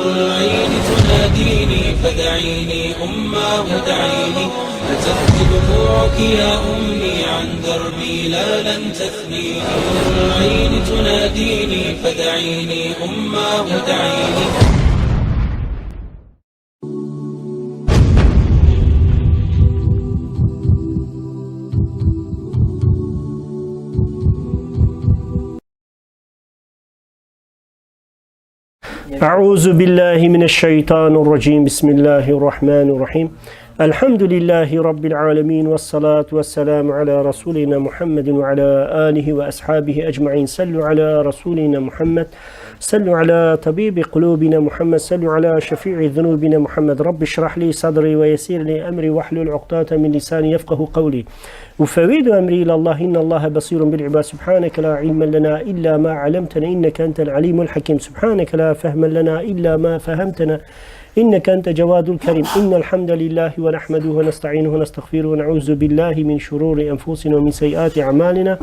العين تناديني فدعيني أماه دعيني فتبكي دموعك يا أمي عن دربي لا لن تثنيني العين تناديني فدعيني أماه دعيني أعوذ بالله من الشيطان الرجيم. بسم الله الرحمن الرحيم. الحمد لله رب العالمين والصلاة والسلام على رسولنا محمد وعلى آله وأصحابه أجمعين. صلوا على رسولنا محمد. صلوا على طبيب قلوبنا محمد. صلوا على شفيع ذنوبنا محمد. رب اشرح لي صدري ويسير لي أمري واحلل عقدة من لساني يفقه قولي. أفوض أمري إلى الله إن الله بصير بالعباد. سبحانك لا علم لنا إلا ما علمتنا إنك أنت العليم الحكيم. سبحانك لا فهم لنا إلا ما فهمتنا. إنك أنت جواد الكريم. إن الحمد لله ونحمده ونستعينه ونستغفره ونعوذ بالله من شرور أنفسنا ومن سيئات أعمالنا.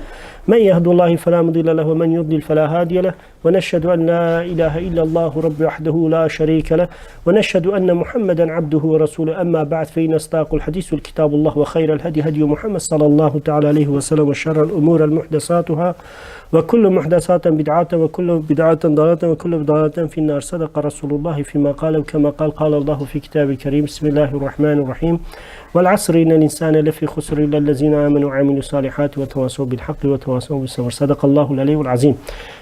من يهد الله فلا مضل له ومن يضلل فلا هادي له. ونشهد أن لا إله إلا الله رب وحده لا شريك له. ونشهد أن محمدا عبده ورسوله. أما بعد فإن أصداق الحديث الكتاب الله وخير الهدي هدي محمد صلى الله تعالى عليه وسلم وشر الأمور المحدثاتها. Ve kullu muhdesaten bid'aten ve kullu bid'aten dalalaten ve kullu bid'alaten finnar. Sadaka Resulullah fima kalev kema kal kalallahu fi kitabil kerim. Bismillahirrahmanirrahim. Vel asri innel insane lefi khusri illellezine amenu amilu salihati ve tevasav bil hakli ve tevasav bil sabr. Sadakallahu aleyhul azim.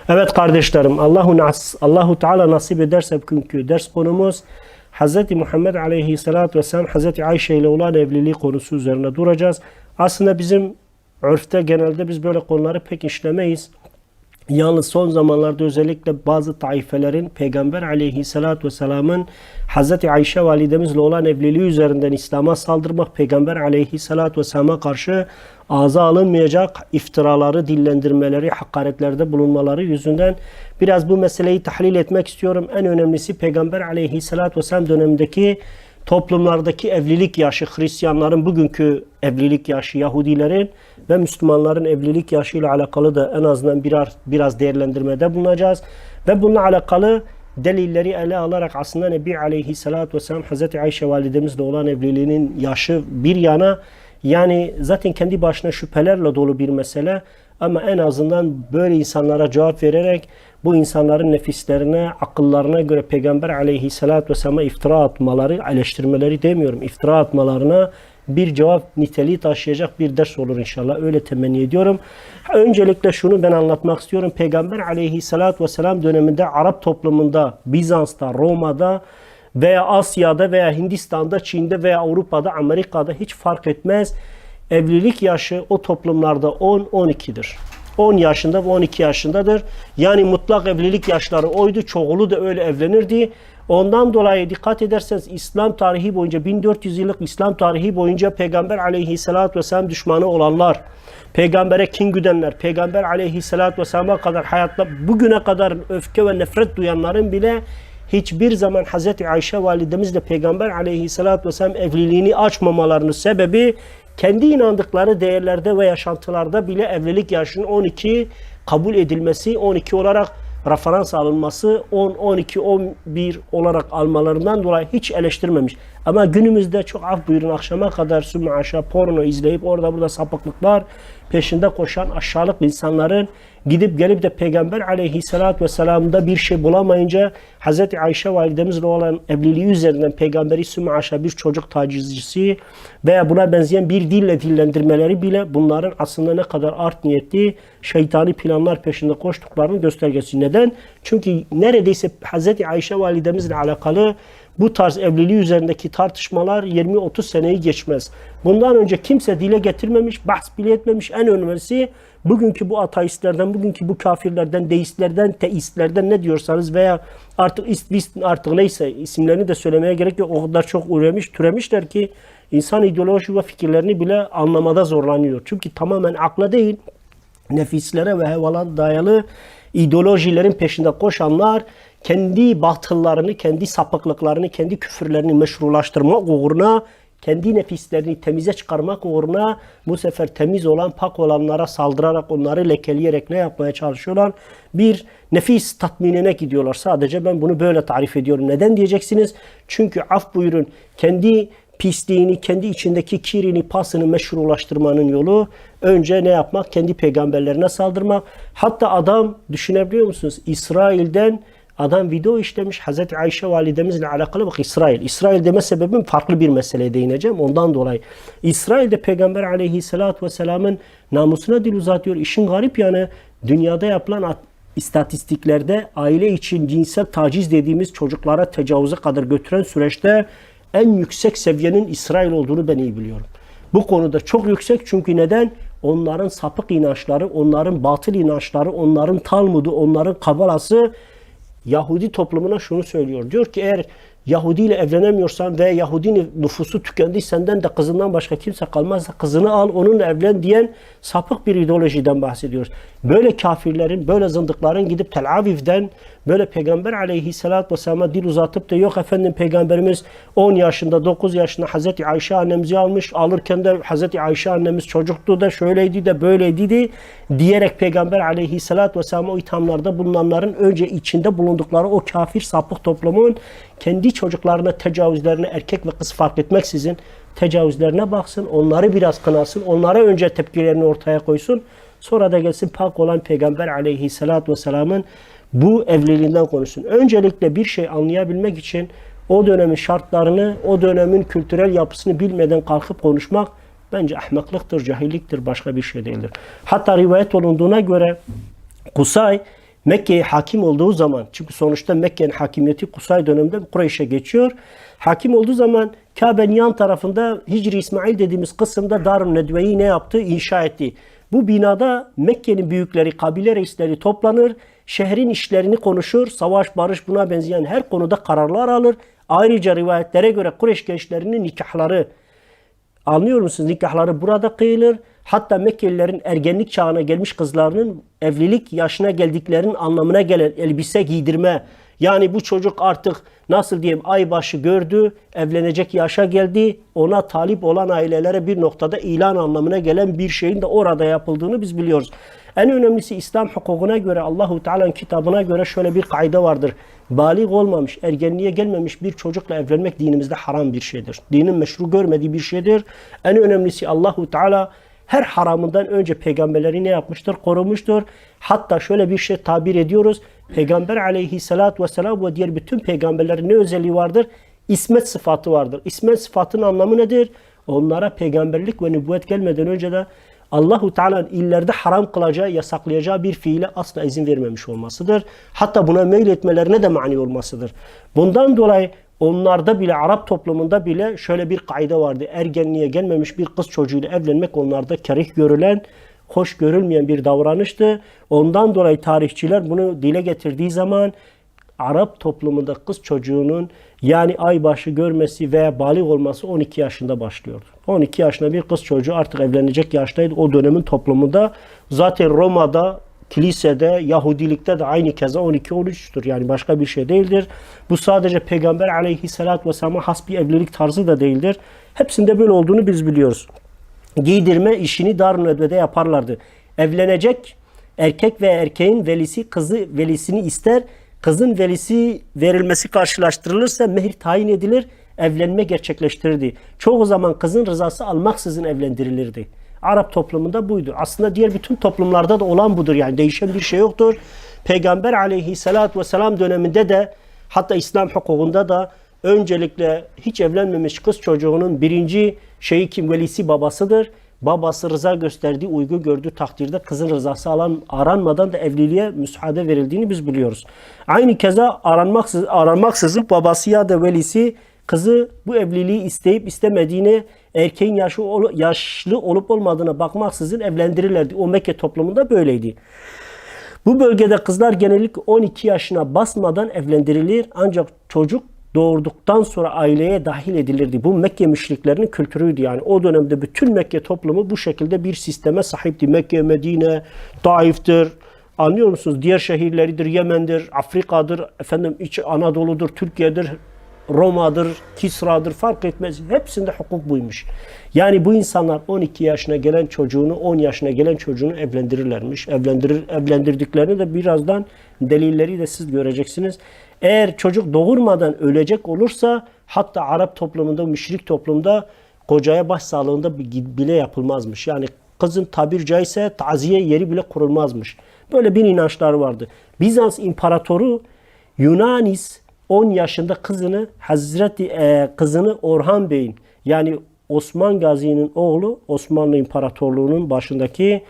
Evet kardeşlerim Allahu nas Allahu Teala nasip ederse bugünkü ders konumuz Hz. Muhammed Aleyhisselatü Vesselam Hz. Ayşe ile olan evliliği konusu üzerine duracağız. Aslında bizim örfte genelde biz böyle konuları pek işlemeyiz. Yalnız son zamanlarda özellikle bazı taifelerin Peygamber aleyhissalatü vesselamın Hz. Ayşe validemizle olan evliliği üzerinden İslam'a saldırmak, Peygamber aleyhissalatü vesselama karşı ağza alınmayacak iftiraları, dillendirmeleri, hakaretlerde bulunmaları yüzünden biraz bu meseleyi tahlil etmek istiyorum. En önemlisi Peygamber aleyhissalatü vesselam dönemindeki toplumlardaki evlilik yaşı, Hristiyanların bugünkü evlilik yaşı, Yahudilerin ve Müslümanların evlilik yaşı ile alakalı da en azından birer, biraz değerlendirmede bulunacağız. Ve bununla alakalı delilleri ele alarak aslında Nebi Aleyhisselatü Vesselam Hz. Ayşe validemizle olan evliliğinin yaşı bir yana yani zaten kendi başına şüphelerle dolu bir mesele ama en azından böyle insanlara cevap vererek bu insanların nefislerine, akıllarına göre Peygamber aleyhissalatü vesselam'a iftira atmaları, eleştirmeleri demiyorum, iftira atmalarına bir cevap niteliği taşıyacak bir ders olur inşallah. Öyle temenni ediyorum. Öncelikle şunu ben anlatmak istiyorum. Peygamber aleyhissalatü vesselam döneminde Arap toplumunda, Bizans'ta, Roma'da veya Asya'da veya Hindistan'da, Çin'de veya Avrupa'da, Amerika'da hiç fark etmez. Evlilik yaşı o toplumlarda 10-12'dir. 10 yaşında ve 12 yaşındadır. Yani mutlak evlilik yaşları oydu. Çoğulu da öyle evlenirdi. Ondan dolayı dikkat ederseniz İslam tarihi boyunca 1400 yıllık İslam tarihi boyunca Peygamber aleyhissalatü vesselam düşmanı olanlar, Peygambere kin güdenler, Peygamber aleyhissalatü vesselama kadar hayatta bugüne kadar öfke ve nefret duyanların bile hiçbir zaman Hz. Ayşe validemizle Peygamber aleyhissalatü vesselam evliliğini açmamalarının sebebi kendi inandıkları değerlerde ve yaşantılarda bile evlilik yaşının 12 kabul edilmesi, 12 olarak referans alınması 10, 12, 11 olarak almalarından dolayı hiç eleştirmemiş. Ama günümüzde çok af buyurun akşama kadar sümme aşağı porno izleyip orada burada sapıklıklar peşinde koşan aşağılık insanların gidip gelip de Peygamber aleyhissalatü vesselam'da bir şey bulamayınca Hz. Ayşe validemizle olan evliliği üzerinden Peygamberi sümme aşağı bir çocuk tacizcisi veya buna benzeyen bir dille dillendirmeleri bile bunların aslında ne kadar art niyetli şeytani planlar peşinde koştuklarının göstergesi. Neden? Çünkü neredeyse Hz. Ayşe validemizle alakalı bu tarz evliliği üzerindeki tartışmalar 20-30 seneyi geçmez. Bundan önce kimse dile getirmemiş, bahs bile etmemiş. En önemlisi bugünkü bu ateistlerden, bugünkü bu kafirlerden, deistlerden, teistlerden ne diyorsanız veya artık ist, artık neyse isimlerini de söylemeye gerek yok. O kadar çok üremiş, türemişler ki insan ideoloji ve fikirlerini bile anlamada zorlanıyor. Çünkü tamamen akla değil, nefislere ve hevalara dayalı ideolojilerin peşinde koşanlar kendi batıllarını, kendi sapıklıklarını, kendi küfürlerini meşrulaştırmak uğruna kendi nefislerini temize çıkarmak uğruna bu sefer temiz olan, pak olanlara saldırarak, onları lekeleyerek ne yapmaya çalışıyorlar? Bir nefis tatminine gidiyorlar. Sadece ben bunu böyle tarif ediyorum. Neden diyeceksiniz? Çünkü af buyurun kendi pisliğini, kendi içindeki kirini, pasını meşrulaştırmanın yolu önce ne yapmak? Kendi peygamberlerine saldırmak. Hatta adam düşünebiliyor musunuz? İsrail'den adam video işlemiş Hazreti Ayşe validemizle alakalı bak İsrail. İsrail deme sebebim farklı bir meseleye değineceğim ondan dolayı. İsrail'de peygamber aleyhissalatü vesselamın namusuna dil uzatıyor. İşin garip yanı dünyada yapılan at- istatistiklerde aile için cinsel taciz dediğimiz çocuklara tecavüze kadar götüren süreçte en yüksek seviyenin İsrail olduğunu ben iyi biliyorum. Bu konuda çok yüksek çünkü neden? Onların sapık inançları, onların batıl inançları, onların Talmud'u, onların kabalası Yahudi toplumuna şunu söylüyor. Diyor ki eğer Yahudi ile evlenemiyorsan ve Yahudi nüfusu tükendi senden de kızından başka kimse kalmazsa kızını al onunla evlen diyen sapık bir ideolojiden bahsediyoruz. Böyle kafirlerin, böyle zındıkların gidip Tel Aviv'den böyle Peygamber aleyhissalatü vesselam'a dil uzatıp da yok efendim Peygamberimiz 10 yaşında 9 yaşında Hazreti Ayşe annemizi almış alırken de Hazreti Ayşe annemiz çocuktu da şöyleydi de böyleydi de diyerek Peygamber aleyhissalatü vesselam o ithamlarda bulunanların önce içinde bulundukları o kafir sapık toplumun kendi çocuklarına tecavüzlerine erkek ve kız fark etmeksizin tecavüzlerine baksın, onları biraz kınasın, onlara önce tepkilerini ortaya koysun. Sonra da gelsin pak olan Peygamber aleyhissalatü vesselamın bu evliliğinden konuşsun. Öncelikle bir şey anlayabilmek için o dönemin şartlarını, o dönemin kültürel yapısını bilmeden kalkıp konuşmak bence ahmaklıktır, cahilliktir, başka bir şey değildir. Hatta rivayet olunduğuna göre Kusay Mekke'ye hakim olduğu zaman çünkü sonuçta Mekke'nin hakimiyeti Kusay döneminde Kureyş'e geçiyor. Hakim olduğu zaman Kabe'nin yan tarafında Hicri İsmail dediğimiz kısımda Darun Nedve'yi ne yaptı? İnşa etti. Bu binada Mekke'nin büyükleri, kabile reisleri toplanır, şehrin işlerini konuşur, savaş, barış buna benzeyen her konuda kararlar alır. Ayrıca rivayetlere göre Kureyş gençlerinin nikahları Anlıyor musunuz? Nikahları burada kıyılır. Hatta Mekkelilerin ergenlik çağına gelmiş kızlarının evlilik yaşına geldiklerinin anlamına gelen elbise giydirme. Yani bu çocuk artık nasıl diyeyim aybaşı gördü, evlenecek yaşa geldi. Ona talip olan ailelere bir noktada ilan anlamına gelen bir şeyin de orada yapıldığını biz biliyoruz. En önemlisi İslam hukukuna göre Allahu Teala'nın kitabına göre şöyle bir kaide vardır. Balik olmamış, ergenliğe gelmemiş bir çocukla evlenmek dinimizde haram bir şeydir. Dinin meşru görmediği bir şeydir. En önemlisi Allahu Teala her haramından önce peygamberleri ne yapmıştır? Korumuştur. Hatta şöyle bir şey tabir ediyoruz. Peygamber aleyhissalatü vesselam ve diğer bütün peygamberlerin ne özelliği vardır? İsmet sıfatı vardır. İsmet sıfatının anlamı nedir? Onlara peygamberlik ve nübüvvet gelmeden önce de Allahu Teala'nın illerde haram kılacağı, yasaklayacağı bir fiile asla izin vermemiş olmasıdır. Hatta buna meyletmelerine de mani olmasıdır. Bundan dolayı onlarda bile Arap toplumunda bile şöyle bir kaide vardı. Ergenliğe gelmemiş bir kız çocuğuyla evlenmek onlarda kerih görülen, hoş görülmeyen bir davranıştı. Ondan dolayı tarihçiler bunu dile getirdiği zaman Arap toplumunda kız çocuğunun yani aybaşı görmesi veya balik olması 12 yaşında başlıyordu. 12 yaşında bir kız çocuğu artık evlenecek yaştaydı. O dönemin toplumunda zaten Roma'da, kilisede, Yahudilikte de aynı keza 12-13'tür. Yani başka bir şey değildir. Bu sadece Peygamber aleyhissalatü vesselam'a has bir evlilik tarzı da değildir. Hepsinde böyle olduğunu biz biliyoruz. Giydirme işini Darun Nedve'de yaparlardı. Evlenecek erkek ve erkeğin velisi kızı velisini ister. Kızın velisi verilmesi karşılaştırılırsa mehir tayin edilir, evlenme gerçekleştirirdi. Çoğu zaman kızın rızası almaksızın evlendirilirdi. Arap toplumunda buydu. Aslında diğer bütün toplumlarda da olan budur. Yani değişen bir şey yoktur. Peygamber aleyhissalatü vesselam döneminde de hatta İslam hukukunda da öncelikle hiç evlenmemiş kız çocuğunun birinci şeyi kim velisi babasıdır. Babası rıza gösterdiği, uygun gördüğü takdirde kızın rızası alan aranmadan da evliliğe müsaade verildiğini biz biliyoruz. Aynı keza aranmaksız, aranmaksızın babası ya da velisi kızı bu evliliği isteyip istemediğini erkeğin yaşı, yaşlı olup olmadığına bakmaksızın evlendirirlerdi. O Mekke toplumunda böyleydi. Bu bölgede kızlar genellikle 12 yaşına basmadan evlendirilir ancak çocuk doğurduktan sonra aileye dahil edilirdi. Bu Mekke müşriklerinin kültürüydü yani. O dönemde bütün Mekke toplumu bu şekilde bir sisteme sahipti. Mekke, Medine, Taif'tir, anlıyor musunuz? Diğer şehirleridir, Yemen'dir, Afrika'dır, efendim İç Anadolu'dur, Türkiye'dir. Roma'dır, Kisra'dır fark etmez. Hepsinde hukuk buymuş. Yani bu insanlar 12 yaşına gelen çocuğunu 10 yaşına gelen çocuğunu evlendirirlermiş. Evlendirir, evlendirdiklerini de birazdan delilleri de siz göreceksiniz. Eğer çocuk doğurmadan ölecek olursa hatta Arap toplumunda, müşrik toplumda kocaya başsağlığında bi- bile yapılmazmış. Yani kızın tabir caizse taziye yeri bile kurulmazmış. Böyle bir inançlar vardı. Bizans imparatoru Yunanis 10 yaşında kızını Hazreti e, kızını Orhan Bey'in yani Osman Gazi'nin oğlu Osmanlı İmparatorluğu'nun başındaki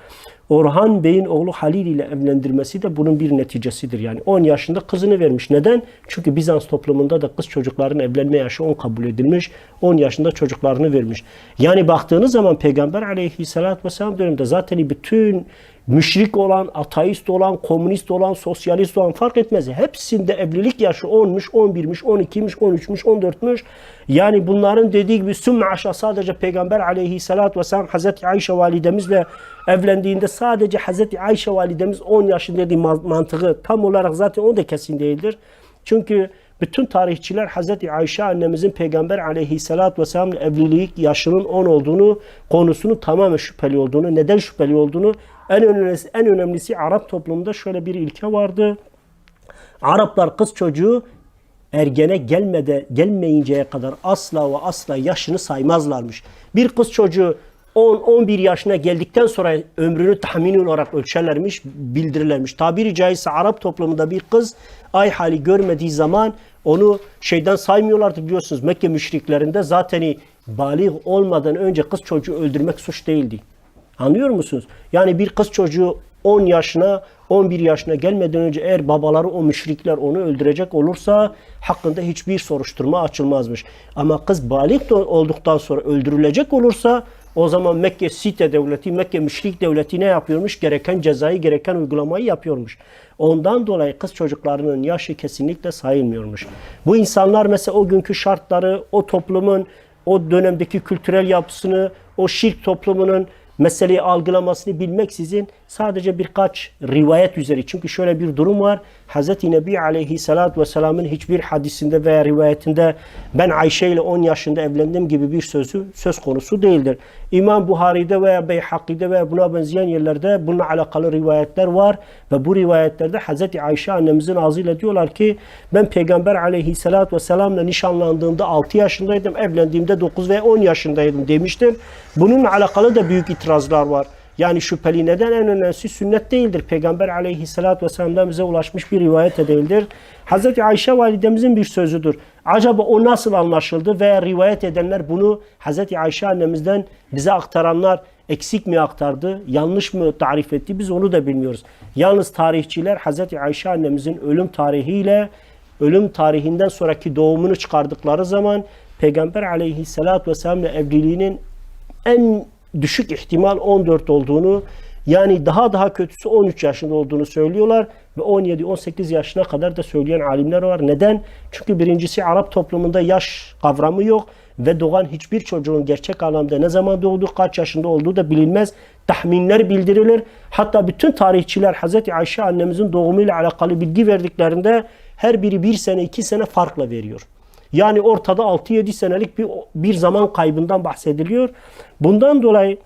Orhan Bey'in oğlu Halil ile evlendirmesi de bunun bir neticesidir. Yani 10 yaşında kızını vermiş. Neden? Çünkü Bizans toplumunda da kız çocukların evlenme yaşı 10 kabul edilmiş. 10 yaşında çocuklarını vermiş. Yani baktığınız zaman Peygamber aleyhissalatü vesselam döneminde zaten bütün müşrik olan, ateist olan, komünist olan, sosyalist olan fark etmez. Hepsinde evlilik yaşı 10'muş, 11'miş, 12'miş, 13'müş, 14'müş. Yani bunların dediği gibi sümme aşağı sadece Peygamber aleyhissalatü vesselam Hazreti Ayşe validemizle evlendiğinde sadece Hazreti Ayşe validemiz 10 yaşında dediği man- mantığı tam olarak zaten o da kesin değildir. Çünkü bütün tarihçiler Hazreti Ayşe annemizin Peygamber aleyhissalatü vesselam'la evlilik yaşının 10 olduğunu, konusunu tamamen şüpheli olduğunu, neden şüpheli olduğunu en önemlisi, en önemlisi Arap toplumunda şöyle bir ilke vardı. Araplar kız çocuğu ergene gelmede gelmeyinceye kadar asla ve asla yaşını saymazlarmış. Bir kız çocuğu 10-11 yaşına geldikten sonra ömrünü tahmini olarak ölçerlermiş, bildirirlermiş. Tabiri caizse Arap toplumunda bir kız ay hali görmediği zaman onu şeyden saymıyorlardı biliyorsunuz. Mekke müşriklerinde zaten balik olmadan önce kız çocuğu öldürmek suç değildi. Anlıyor musunuz? Yani bir kız çocuğu 10 yaşına 11 yaşına gelmeden önce eğer babaları o müşrikler onu öldürecek olursa hakkında hiçbir soruşturma açılmazmış. Ama kız balik olduktan sonra öldürülecek olursa o zaman Mekke site devleti, Mekke müşrik devleti ne yapıyormuş? Gereken cezayı, gereken uygulamayı yapıyormuş. Ondan dolayı kız çocuklarının yaşı kesinlikle sayılmıyormuş. Bu insanlar mesela o günkü şartları, o toplumun, o dönemdeki kültürel yapısını, o şirk toplumunun meseleyi algılamasını bilmeksizin sadece birkaç rivayet üzeri. Çünkü şöyle bir durum var. Hz. Nebi Aleyhisselatü Vesselam'ın hiçbir hadisinde veya rivayetinde ben Ayşe ile 10 yaşında evlendim gibi bir sözü söz konusu değildir. İmam Buhari'de veya Beyhaki'de veya buna benzeyen yerlerde bununla alakalı rivayetler var ve bu rivayetlerde Hz. Ayşe annemizin ağzıyla diyorlar ki ben Peygamber Aleyhisselatü Vesselam'la nişanlandığımda 6 yaşındaydım, evlendiğimde 9 veya 10 yaşındaydım demiştir. Bununla alakalı da büyük itirazlar var. Yani şüpheli neden en önemlisi sünnet değildir. Peygamber aleyhissalatü vesselam'dan bize ulaşmış bir rivayet de değildir. Hazreti Ayşe validemizin bir sözüdür. Acaba o nasıl anlaşıldı veya rivayet edenler bunu Hazreti Ayşe annemizden bize aktaranlar eksik mi aktardı, yanlış mı tarif etti biz onu da bilmiyoruz. Yalnız tarihçiler Hazreti Ayşe annemizin ölüm tarihiyle ölüm tarihinden sonraki doğumunu çıkardıkları zaman Peygamber aleyhissalatü vesselam'la evliliğinin en düşük ihtimal 14 olduğunu yani daha daha kötüsü 13 yaşında olduğunu söylüyorlar ve 17-18 yaşına kadar da söyleyen alimler var. Neden? Çünkü birincisi Arap toplumunda yaş kavramı yok ve doğan hiçbir çocuğun gerçek anlamda ne zaman doğduğu, kaç yaşında olduğu da bilinmez. Tahminler bildirilir. Hatta bütün tarihçiler Hz. Ayşe annemizin doğumuyla alakalı bilgi verdiklerinde her biri bir sene, iki sene farkla veriyor. Yani ortada 6-7 senelik bir, bir zaman kaybından bahsediliyor. Bundan dolayı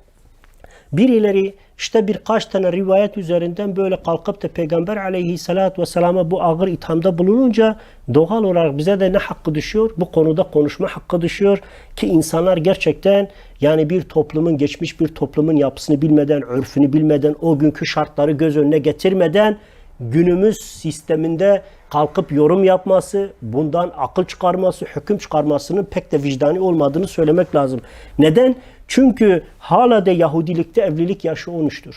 birileri işte birkaç tane rivayet üzerinden böyle kalkıp da Peygamber aleyhissalatü vesselama bu ağır ithamda bulununca doğal olarak bize de ne hakkı düşüyor? Bu konuda konuşma hakkı düşüyor ki insanlar gerçekten yani bir toplumun geçmiş bir toplumun yapısını bilmeden, örfünü bilmeden, o günkü şartları göz önüne getirmeden günümüz sisteminde kalkıp yorum yapması, bundan akıl çıkarması, hüküm çıkarmasının pek de vicdani olmadığını söylemek lazım. Neden? Çünkü hala da Yahudilikte evlilik yaşı 13'tür.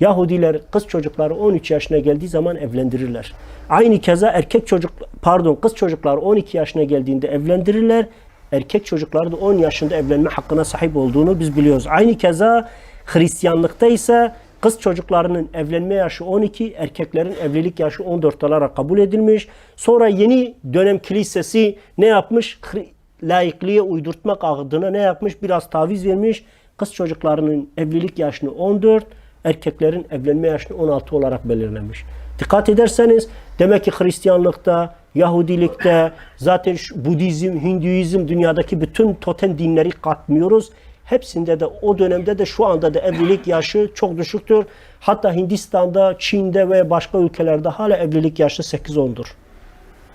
Yahudiler kız çocukları 13 yaşına geldiği zaman evlendirirler. Aynı keza erkek çocuk pardon kız çocuklar 12 yaşına geldiğinde evlendirirler. Erkek çocukları da 10 yaşında evlenme hakkına sahip olduğunu biz biliyoruz. Aynı keza Hristiyanlıkta ise kız çocuklarının evlenme yaşı 12, erkeklerin evlilik yaşı 14 olarak kabul edilmiş. Sonra yeni dönem kilisesi ne yapmış? Laikliğe uydurtmak adına ne yapmış? Biraz taviz vermiş. Kız çocuklarının evlilik yaşını 14, erkeklerin evlenme yaşını 16 olarak belirlemiş. Dikkat ederseniz demek ki Hristiyanlıkta, Yahudilikte, zaten Budizm, Hinduizm, dünyadaki bütün totem dinleri katmıyoruz. Hepsinde de o dönemde de şu anda da evlilik yaşı çok düşüktür. Hatta Hindistan'da, Çin'de ve başka ülkelerde hala evlilik yaşı 8-10'dur.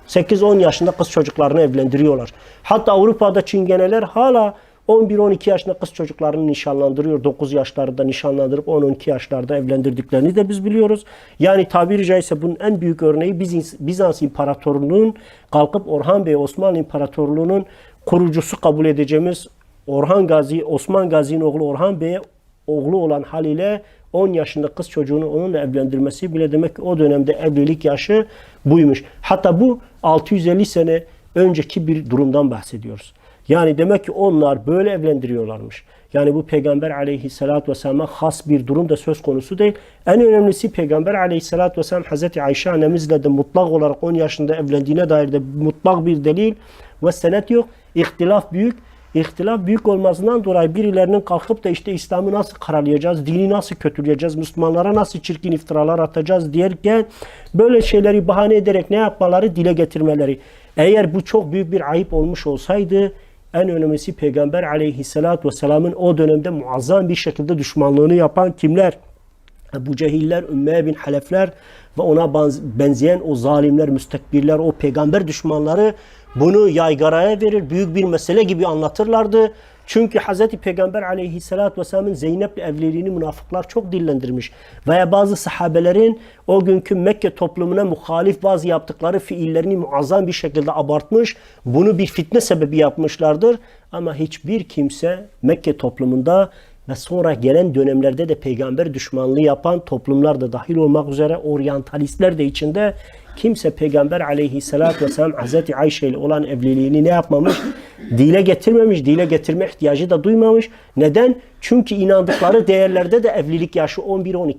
8-10 yaşında kız çocuklarını evlendiriyorlar. Hatta Avrupa'da çingeneler hala 11-12 yaşında kız çocuklarını nişanlandırıyor. 9 yaşlarında nişanlandırıp 10-12 yaşlarda evlendirdiklerini de biz biliyoruz. Yani tabiri caizse bunun en büyük örneği Bizans, İmparatorluğu'nun kalkıp Orhan Bey Osmanlı İmparatorluğu'nun kurucusu kabul edeceğimiz Orhan Gazi, Osman Gazi'nin oğlu Orhan Bey'e oğlu olan haliyle 10 yaşında kız çocuğunu onunla evlendirmesi bile demek ki o dönemde evlilik yaşı buymuş. Hatta bu 650 sene önceki bir durumdan bahsediyoruz. Yani demek ki onlar böyle evlendiriyorlarmış. Yani bu Peygamber aleyhissalatü vesselam'a has bir durum da söz konusu değil. En önemlisi Peygamber aleyhissalatü vesselam Hazreti Ayşe annemizle de mutlak olarak 10 yaşında evlendiğine dair de mutlak bir delil ve senet yok. İhtilaf büyük. İhtilaf büyük olmasından dolayı birilerinin kalkıp da işte İslam'ı nasıl karalayacağız, dini nasıl kötüleyeceğiz, Müslümanlara nasıl çirkin iftiralar atacağız derken böyle şeyleri bahane ederek ne yapmaları dile getirmeleri. Eğer bu çok büyük bir ayıp olmuş olsaydı en önemlisi Peygamber aleyhissalatü vesselamın o dönemde muazzam bir şekilde düşmanlığını yapan kimler? Ebu Cehiller, Ümmeye bin Halefler ve ona benz- benzeyen o zalimler, müstekbirler, o peygamber düşmanları bunu yaygaraya verir, büyük bir mesele gibi anlatırlardı. Çünkü Hz. Peygamber aleyhissalatü vesselamın Zeynep'le evliliğini münafıklar çok dillendirmiş. Veya bazı sahabelerin o günkü Mekke toplumuna muhalif bazı yaptıkları fiillerini muazzam bir şekilde abartmış. Bunu bir fitne sebebi yapmışlardır. Ama hiçbir kimse Mekke toplumunda ve sonra gelen dönemlerde de peygamber düşmanlığı yapan toplumlar da dahil olmak üzere oryantalistler de içinde kimse peygamber aleyhissalatü vesselam Hazreti Ayşe ile olan evliliğini ne yapmamış? Dile getirmemiş, dile getirme ihtiyacı da duymamış. Neden? Çünkü inandıkları değerlerde de evlilik yaşı 11-12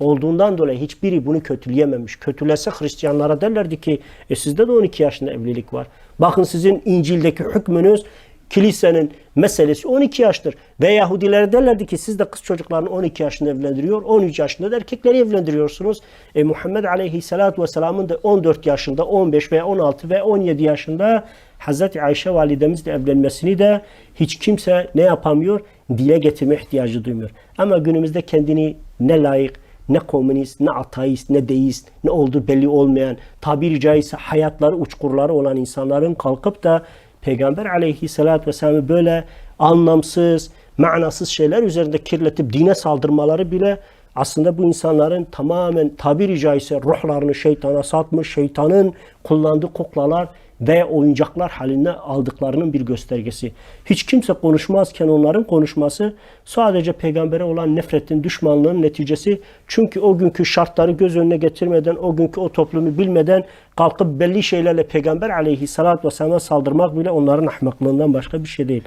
olduğundan dolayı hiçbiri bunu kötüleyememiş. Kötülese Hristiyanlara derlerdi ki e sizde de 12 yaşında evlilik var. Bakın sizin İncil'deki hükmünüz kilisenin meselesi 12 yaştır. Ve Yahudiler derlerdi ki siz de kız çocuklarını 12 yaşında evlendiriyor, 13 yaşında da erkekleri evlendiriyorsunuz. E Muhammed Aleyhisselatü Vesselam'ın da 14 yaşında, 15 veya 16 ve 17 yaşında Hazreti Ayşe validemizle evlenmesini de hiç kimse ne yapamıyor? Dile getirme ihtiyacı duymuyor. Ama günümüzde kendini ne layık, ne komünist, ne ateist, ne deist, ne olduğu belli olmayan, tabiri caizse hayatları uçkurları olan insanların kalkıp da Peygamber aleyhissalatü vesselam'ı böyle anlamsız, manasız şeyler üzerinde kirletip dine saldırmaları bile aslında bu insanların tamamen tabiri caizse ruhlarını şeytana satmış, şeytanın kullandığı kuklalar ve oyuncaklar haline aldıklarının bir göstergesi. Hiç kimse konuşmazken onların konuşması sadece peygambere olan nefretin, düşmanlığın neticesi. Çünkü o günkü şartları göz önüne getirmeden, o günkü o toplumu bilmeden kalkıp belli şeylerle peygamber aleyhissalatü vesselam'a saldırmak bile onların ahmaklığından başka bir şey değil.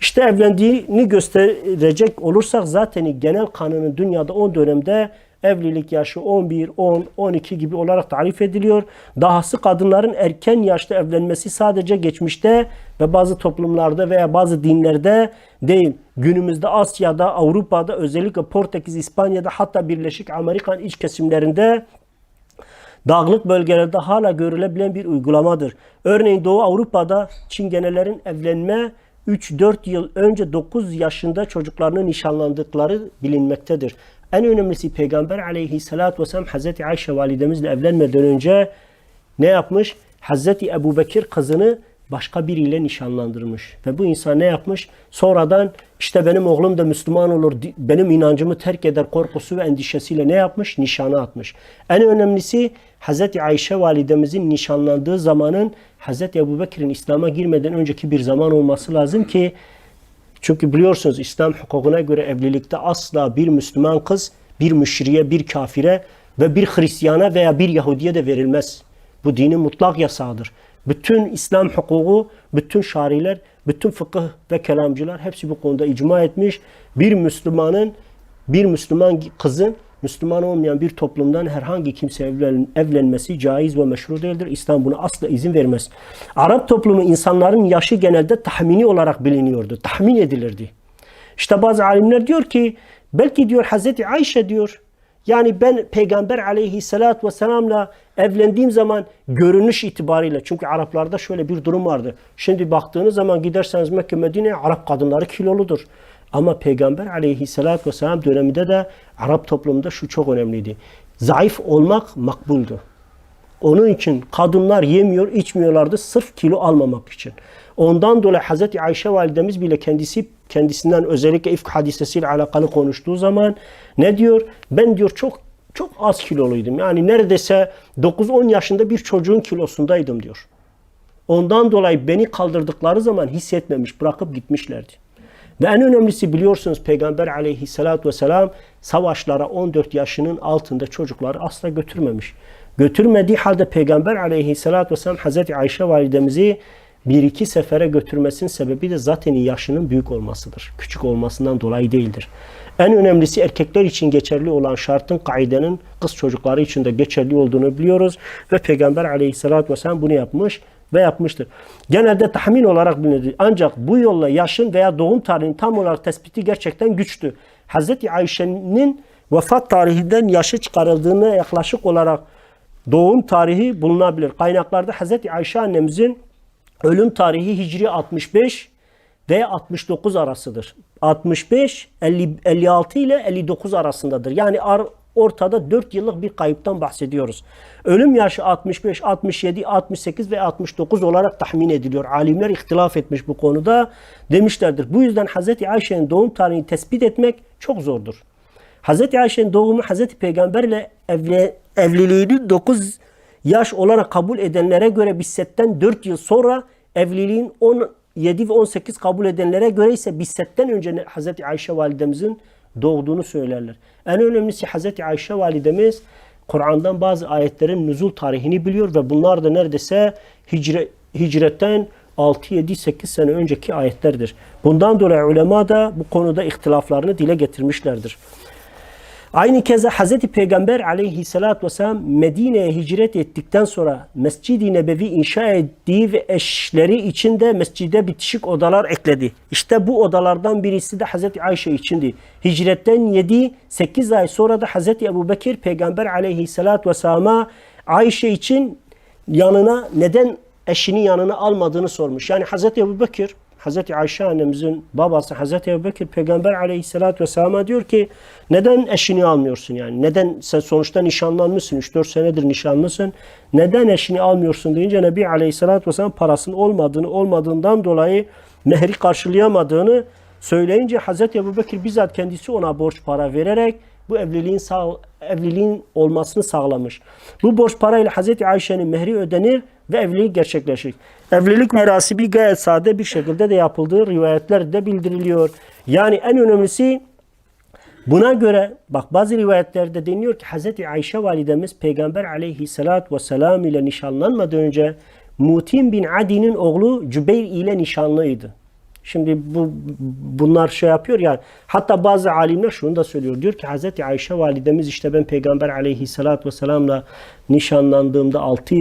İşte evlendiğini gösterecek olursak zaten genel kanunun dünyada o dönemde evlilik yaşı 11, 10, 12 gibi olarak tarif ediliyor. Dahası kadınların erken yaşta evlenmesi sadece geçmişte ve bazı toplumlarda veya bazı dinlerde değil. Günümüzde Asya'da, Avrupa'da özellikle Portekiz, İspanya'da hatta Birleşik Amerika'nın iç kesimlerinde dağlık bölgelerde hala görülebilen bir uygulamadır. Örneğin Doğu Avrupa'da Çingenelerin evlenme 3-4 yıl önce 9 yaşında çocuklarını nişanlandıkları bilinmektedir. En önemlisi Peygamber aleyhissalatü vesselam Hazreti Ayşe validemizle evlenmeden önce ne yapmış? Hazreti Ebu Bekir kızını başka biriyle nişanlandırmış. Ve bu insan ne yapmış? Sonradan işte benim oğlum da Müslüman olur, benim inancımı terk eder korkusu ve endişesiyle ne yapmış? Nişana atmış. En önemlisi Hazreti Ayşe validemizin nişanlandığı zamanın Hazreti Ebu Bekir'in İslam'a girmeden önceki bir zaman olması lazım ki çünkü biliyorsunuz İslam hukukuna göre evlilikte asla bir Müslüman kız bir müşriye, bir kafire ve bir Hristiyana veya bir Yahudiye de verilmez. Bu dinin mutlak yasağıdır. Bütün İslam hukuku, bütün şariler, bütün fıkıh ve kelamcılar hepsi bu konuda icma etmiş. Bir Müslümanın, bir Müslüman kızın Müslüman olmayan bir toplumdan herhangi kimse evlen, evlenmesi caiz ve meşru değildir. İslam buna asla izin vermez. Arap toplumu insanların yaşı genelde tahmini olarak biliniyordu. Tahmin edilirdi. İşte bazı alimler diyor ki belki diyor Hazreti Ayşe diyor Yani ben Peygamber aleyhissalatü vesselamla evlendiğim zaman görünüş itibariyle çünkü Araplarda şöyle bir durum vardı. Şimdi baktığınız zaman giderseniz Mekke Medine'ye Arap kadınları kiloludur. Ama Peygamber aleyhissalatü vesselam döneminde de Arap toplumunda şu çok önemliydi. Zayıf olmak makbuldü. Onun için kadınlar yemiyor, içmiyorlardı sırf kilo almamak için. Ondan dolayı Hazreti Ayşe validemiz bile kendisi kendisinden özellikle ifk hadisesiyle alakalı konuştuğu zaman ne diyor? Ben diyor çok çok az kiloluydum. Yani neredeyse 9-10 yaşında bir çocuğun kilosundaydım diyor. Ondan dolayı beni kaldırdıkları zaman hissetmemiş, bırakıp gitmişlerdi. Ve en önemlisi biliyorsunuz Peygamber aleyhissalatü vesselam savaşlara 14 yaşının altında çocukları asla götürmemiş. Götürmediği halde Peygamber aleyhissalatü vesselam Hazreti Ayşe validemizi bir iki sefere götürmesinin sebebi de zaten yaşının büyük olmasıdır. Küçük olmasından dolayı değildir. En önemlisi erkekler için geçerli olan şartın kaidenin kız çocukları için de geçerli olduğunu biliyoruz. Ve Peygamber aleyhissalatü vesselam bunu yapmış ve yapmıştır. Genelde tahmin olarak bilinir. Ancak bu yolla yaşın veya doğum tarihinin tam olarak tespiti gerçekten güçtü. Hazreti Ayşe'nin vefat tarihinden yaşı çıkarıldığına yaklaşık olarak doğum tarihi bulunabilir. Kaynaklarda Hazreti Ayşe annemizin ölüm tarihi Hicri 65 ve 69 arasıdır. 65, 50, 56 ile 59 arasındadır. Yani ar, ortada 4 yıllık bir kayıptan bahsediyoruz. Ölüm yaşı 65, 67, 68 ve 69 olarak tahmin ediliyor. Alimler ihtilaf etmiş bu konuda. Demişlerdir. Bu yüzden Hz. Ayşe'nin doğum tarihini tespit etmek çok zordur. Hz. Ayşe'nin doğumu Hz. Peygamber ile evli, evliliğini 9 yaş olarak kabul edenlere göre Bisset'ten 4 yıl sonra evliliğin 17 ve 18 kabul edenlere göre ise Bisset'ten önce Hz. Ayşe validemizin doğduğunu söylerler. En önemlisi Hz. Ayşe validemiz Kur'an'dan bazı ayetlerin nüzul tarihini biliyor ve bunlar da neredeyse hicre, hicretten 6-7-8 sene önceki ayetlerdir. Bundan dolayı ulema da bu konuda ihtilaflarını dile getirmişlerdir. Aynı keza Hz. Peygamber aleyhissalatü vesselam Medine'ye hicret ettikten sonra Mescid-i Nebevi inşa ettiği ve eşleri için de mescide bitişik odalar ekledi. İşte bu odalardan birisi de Hz. Ayşe içindi. Hicretten 7-8 ay sonra da Hz. Ebu Bekir Peygamber aleyhissalatü vesselama Ayşe için yanına neden eşini yanına almadığını sormuş. Yani Hz. Ebu Bekir Hz. Ayşe annemizin babası Hz. Ebu Bekir Peygamber aleyhissalatü vesselama diyor ki neden eşini almıyorsun yani? Neden sen sonuçta nişanlanmışsın 3-4 senedir nişanlısın. Neden eşini almıyorsun deyince Nebi aleyhissalatü vesselam parasının olmadığını olmadığından dolayı mehri karşılayamadığını söyleyince Hz. Ebu Bekir bizzat kendisi ona borç para vererek bu evliliğin sağ, evliliğin olmasını sağlamış. Bu borç parayla Hz. Ayşe'nin mehri ödenir ve evlilik gerçekleşir. Evlilik merasimi gayet sade bir şekilde de yapıldığı rivayetlerde bildiriliyor. Yani en önemlisi buna göre bak bazı rivayetlerde deniyor ki Hz. Ayşe validemiz Peygamber aleyhissalatü vesselam ile nişanlanmadan önce Mutim bin Adi'nin oğlu Cübeyr ile nişanlıydı. Şimdi bu bunlar şey yapıyor yani hatta bazı alimler şunu da söylüyor. Diyor ki Hz. Ayşe validemiz işte ben Peygamber aleyhissalatü vesselamla nişanlandığımda 6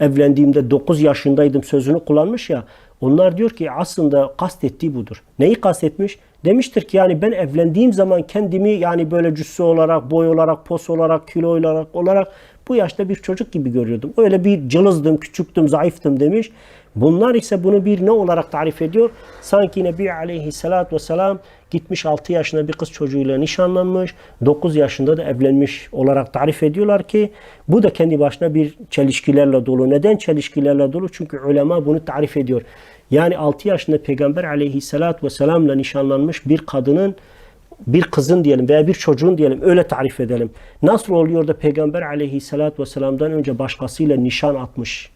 evlendiğimde 9 yaşındaydım sözünü kullanmış ya. Onlar diyor ki aslında kastettiği budur. Neyi kastetmiş? Demiştir ki yani ben evlendiğim zaman kendimi yani böyle cüssü olarak, boy olarak, pos olarak, kilo olarak olarak bu yaşta bir çocuk gibi görüyordum. Öyle bir cılızdım, küçüktüm, zayıftım demiş. Bunlar ise bunu bir ne olarak tarif ediyor? Sanki Nebi Aleyhisselatü Vesselam gitmiş 6 yaşında bir kız çocuğuyla nişanlanmış, 9 yaşında da evlenmiş olarak tarif ediyorlar ki bu da kendi başına bir çelişkilerle dolu. Neden çelişkilerle dolu? Çünkü ulema bunu tarif ediyor. Yani 6 yaşında Peygamber Aleyhisselatü Vesselam'la nişanlanmış bir kadının bir kızın diyelim veya bir çocuğun diyelim öyle tarif edelim. Nasıl oluyor da Peygamber Aleyhisselatü Vesselam'dan önce başkasıyla nişan atmış?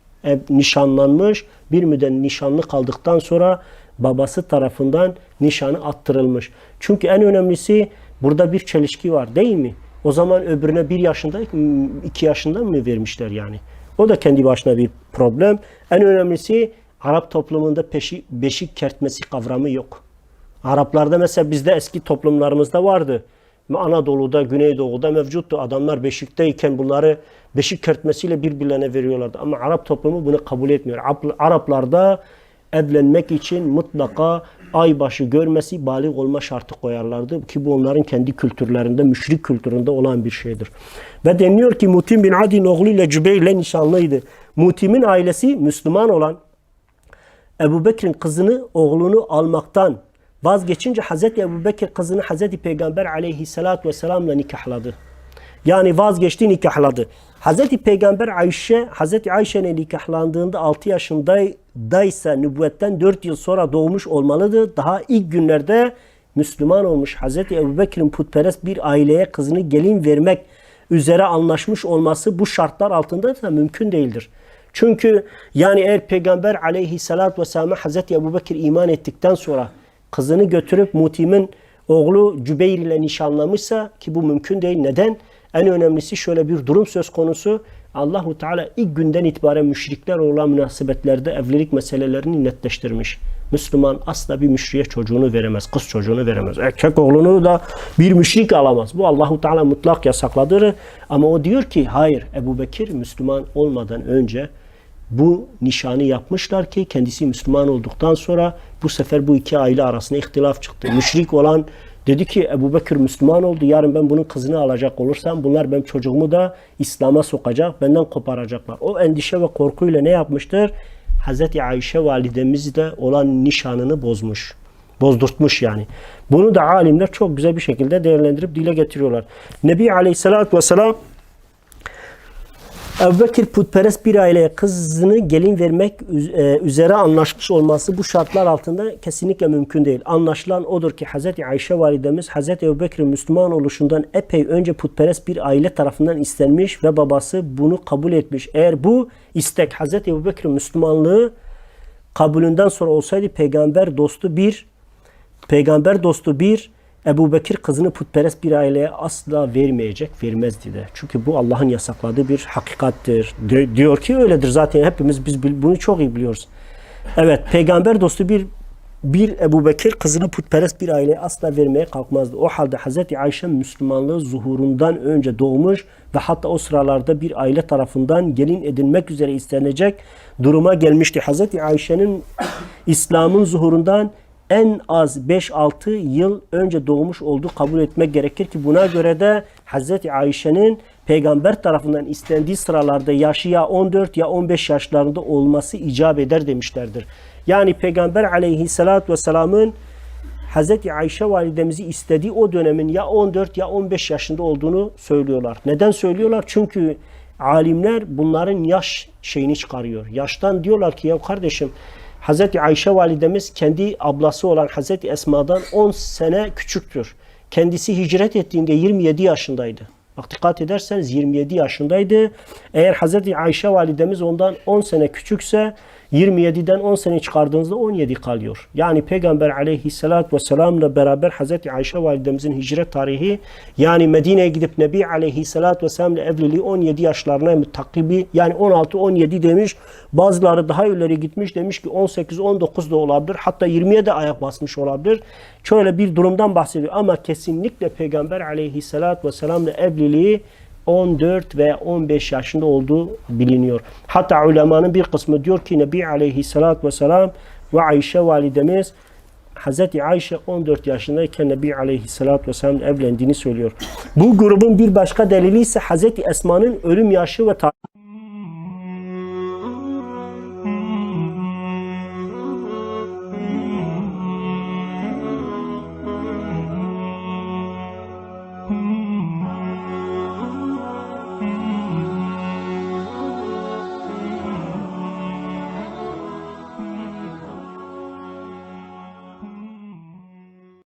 nişanlanmış, bir müddet nişanlı kaldıktan sonra babası tarafından nişanı attırılmış. Çünkü en önemlisi burada bir çelişki var değil mi? O zaman öbürüne bir yaşında, iki yaşında mı vermişler yani? O da kendi başına bir problem. En önemlisi Arap toplumunda peşi, beşik kertmesi kavramı yok. Araplarda mesela bizde eski toplumlarımızda vardı. Anadolu'da, Güneydoğu'da mevcuttu. Adamlar beşikteyken bunları beşik kertmesiyle birbirlerine veriyorlardı. Ama Arap toplumu bunu kabul etmiyor. Araplarda evlenmek için mutlaka aybaşı görmesi balik olma şartı koyarlardı ki bu onların kendi kültürlerinde, müşrik kültüründe olan bir şeydir. Ve deniliyor ki Mutim bin Adi'nin oğluyla Cübeyr ile nişanlıydı. Mutim'in ailesi Müslüman olan Ebu Bekir'in kızını, oğlunu almaktan vazgeçince Hazreti Ebu Bekir kızını Hazreti Peygamber aleyhissalatü vesselamla nikahladı. Yani vazgeçti nikahladı. Hazreti Peygamber Ayşe, Hazreti Ayşe'nin nikahlandığında 6 yaşındaysa nübüvvetten 4 yıl sonra doğmuş olmalıdır. Daha ilk günlerde Müslüman olmuş Hazreti Ebu Bekir'in putperest bir aileye kızını gelin vermek üzere anlaşmış olması bu şartlar altında da mümkün değildir. Çünkü yani eğer Peygamber aleyhissalatü vesselam'a Hazreti Ebu Bekir iman ettikten sonra kızını götürüp Mutim'in oğlu Cübeyr ile nişanlamışsa ki bu mümkün değil. Neden? En önemlisi şöyle bir durum söz konusu. Allahu Teala ilk günden itibaren müşrikler olan münasebetlerde evlilik meselelerini netleştirmiş. Müslüman asla bir müşriye çocuğunu veremez, kız çocuğunu veremez. Erkek oğlunu da bir müşrik alamaz. Bu Allahu Teala mutlak yasakladır. Ama o diyor ki hayır Ebu Bekir Müslüman olmadan önce bu nişanı yapmışlar ki kendisi Müslüman olduktan sonra bu sefer bu iki aile arasında ihtilaf çıktı. Müşrik olan dedi ki Ebu Bekir Müslüman oldu. Yarın ben bunun kızını alacak olursam bunlar benim çocuğumu da İslam'a sokacak, benden koparacaklar. O endişe ve korkuyla ne yapmıştır? Hazreti Ayşe validemiz de olan nişanını bozmuş. Bozdurtmuş yani. Bunu da alimler çok güzel bir şekilde değerlendirip dile getiriyorlar. Nebi Aleyhisselatü Vesselam Ebu Bekir putperest bir aileye kızını gelin vermek e, üzere anlaşmış olması bu şartlar altında kesinlikle mümkün değil. Anlaşılan odur ki Hz. Ayşe validemiz Hz. Ebu Bekir'in Müslüman oluşundan epey önce putperest bir aile tarafından istenmiş ve babası bunu kabul etmiş. Eğer bu istek Hz. Ebu Bekir'in Müslümanlığı kabulünden sonra olsaydı peygamber dostu bir peygamber dostu bir Ebu Bekir kızını putperest bir aileye asla vermeyecek, vermezdi de. Çünkü bu Allah'ın yasakladığı bir hakikattir. Di- diyor ki öyledir zaten hepimiz biz bunu çok iyi biliyoruz. Evet, peygamber dostu bir bir Ebu Bekir kızını putperest bir aileye asla vermeye kalkmazdı. O halde Hazreti Ayşe Müslümanlığı zuhurundan önce doğmuş ve hatta o sıralarda bir aile tarafından gelin edilmek üzere istenecek duruma gelmişti. Hazreti Ayşe'nin İslam'ın zuhurundan en az 5-6 yıl önce doğmuş olduğu kabul etmek gerekir ki buna göre de Hazreti Ayşe'nin peygamber tarafından istendiği sıralarda yaşı ya 14 ya 15 yaşlarında olması icap eder demişlerdir. Yani peygamber aleyhissalatü vesselamın Hazreti Ayşe validemizi istediği o dönemin ya 14 ya 15 yaşında olduğunu söylüyorlar. Neden söylüyorlar? Çünkü alimler bunların yaş şeyini çıkarıyor. Yaştan diyorlar ki ya kardeşim Hazreti Ayşe validemiz kendi ablası olan Hazreti Esma'dan 10 sene küçüktür. Kendisi hicret ettiğinde 27 yaşındaydı. Bak dikkat ederseniz 27 yaşındaydı. Eğer Hazreti Ayşe validemiz ondan 10 sene küçükse 27'den 10 sene çıkardığınızda 17 kalıyor. Yani Peygamber aleyhissalatü vesselamla beraber Hazreti Ayşe validemizin hicret tarihi yani Medine'ye gidip Nebi aleyhissalatü vesselamla evliliği 17 yaşlarına takibi yani 16-17 demiş. Bazıları daha ileri gitmiş demiş ki 18-19 da olabilir. Hatta 20'ye de ayak basmış olabilir. Şöyle bir durumdan bahsediyor ama kesinlikle Peygamber aleyhissalatü vesselamla evliliği 14 veya 15 yaşında olduğu biliniyor. Hatta ulemanın bir kısmı diyor ki Nebi Aleyhisselatü Vesselam ve Ayşe validemiz Hazreti Ayşe 14 yaşındayken Nebi Aleyhisselatü Vesselam'la evlendiğini söylüyor. Bu grubun bir başka delili ise Hazreti Esma'nın ölüm yaşı ve tarihi.